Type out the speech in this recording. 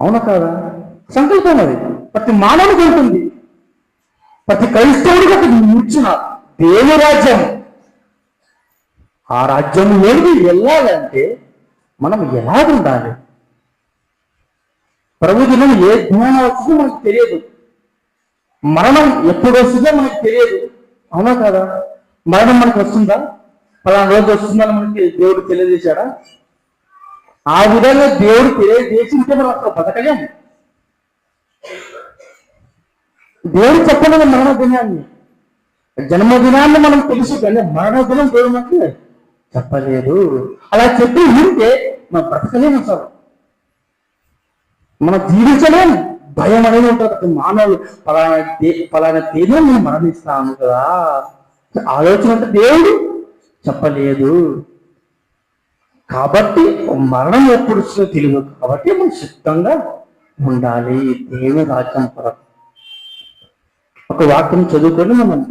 అవునా కాదా? సంకల్పం అది. ప్రతి మానవుడికి ఉంటుంది ప్రతి క్రైస్తవుడికి ఒక ముచ్చిన దేవుని రాజ్యం ఆ రాజ్యం ఏది వెళ్ళాలంటే మనం ఎలా ఉండాలి ప్రభు ఏ జ్ఞానం వస్తుందో మనకు తెలియదు. మరణం ఎప్పుడు వస్తుందో మనకు తెలియదు. అవునా కదా? మరణం మనకు వస్తుందా? పలానా రోజు వస్తుందని మనకి దేవుడు తెలియజేశాడా? ఆ విధంగా దేవుడు తెలియజేసింటే మనం అక్కడ బతకలేము దేవుడు చెప్పలేదు మరణ దినాన్ని జన్మదినాన్ని మనం తెలుసు కానీ మరణ దినం దేవుడు మనకి చెప్పలేదు. అలా చెప్పి ఉంటే మనం బ్రతకలేము అసలు. మనం జీవించలేము భయం అనేది ఉంటుంది. మానవులు పలానా పలానా తేదీ నేను మరణిస్తాను కదా. ఆలోచన అంటే దేవుడు చెప్పలేదు. కాబట్టి మరణం ఎప్పుడు వస్తుందో తెలియదు. కాబట్టి మనం సిద్ధంగా ఉండాలి. దేవుని రాజ్యం కొరకు. ఒక వాక్యం చదువుకొని మనం